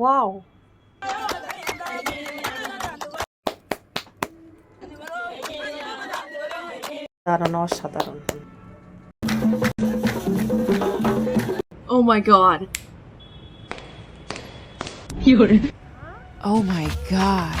Wow দারুণ অসাধারণ Oh my god. You're Oh my god.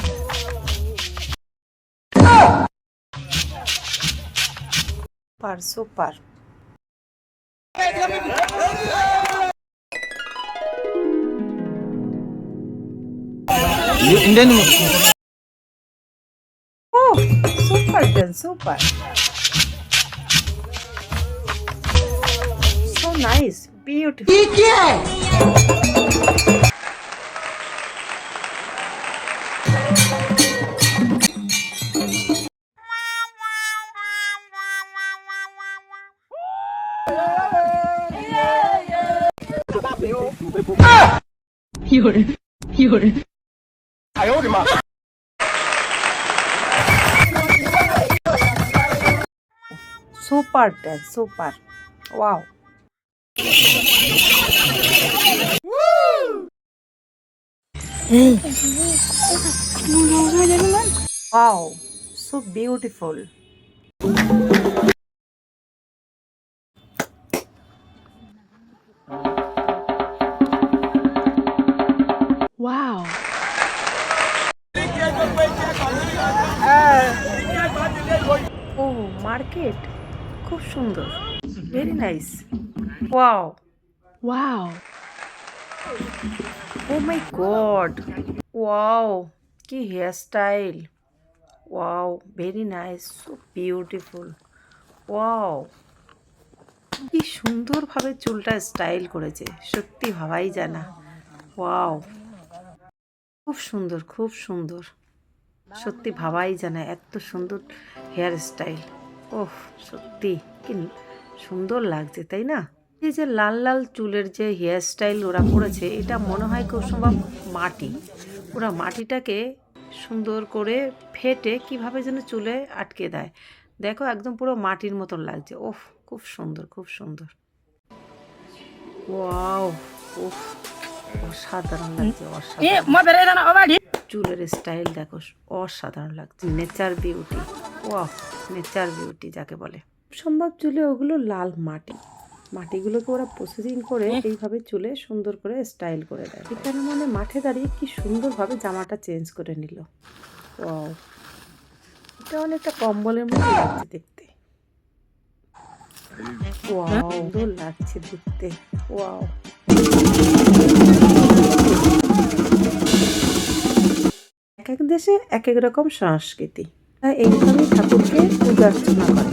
Indian Oh, super then, super. So nice, beautiful. Ah! 有人，有人。super dance super wow wow so beautiful Wow. Market. খুব সুন্দর। Very nice wow Wow. Oh my god wow কি hair style wow very nice so beautiful wow কি সুন্দরভাবে চুলটা style করেছে। সত্যি ভাবাই জানা ওয়াও খুব সুন্দর খুব সুন্দর। সত্যি ভাবাই জানা এত সুন্দর হেয়ার স্টাইল ওহ সত্যি কি সুন্দর লাগছে তাই না? এই যে লাল লাল চুলের যে হেয়ার স্টাইল ওরা করেছে এটা মনে হয় খুব সম্ভব মাটি। ওরা মাটিটাকে সুন্দর করে ফেটে কীভাবে যেন চুলে আটকে দেয়। দেখো একদম পুরো মাটির মতন লাগছে। ওহ খুব সুন্দর খুব সুন্দর। ওয়াও উফ অসাধারণ লাগছে অসাধারণ। চুলের স্টাইল দেখো অসাধারণ লাগছে। Nature beauty wow nature beauty যাকে বলে। সম্ভব চুলে ওগুলো লাল মাটি। মাটিগুলোকে ওরা প্রসেসিং করে এইভাবে চুলে সুন্দর করে স্টাইল করে দেয়। এখানে মানে মাঠে দাঁড়িয়ে কি সুন্দরভাবে জামাটা চেঞ্জ করে নিল। ওয়াও এটা অনেকটা কম্বলের মতো লাগছে দেখতে। ওয়াও সুন্দর লাগছে দেখতে। ওয়াও। এক এক দেশে এক এক রকম সংস্কৃতি। এইভাবেই ঠাকুরকে পূজা অর্চনা করে।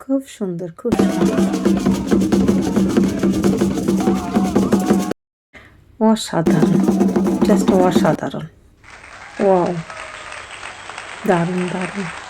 খুব সুন্দর খুব সুন্দর। অসাধারণ জাস্ট অসাধারণ। ওয়াও দারুণ দারুণ।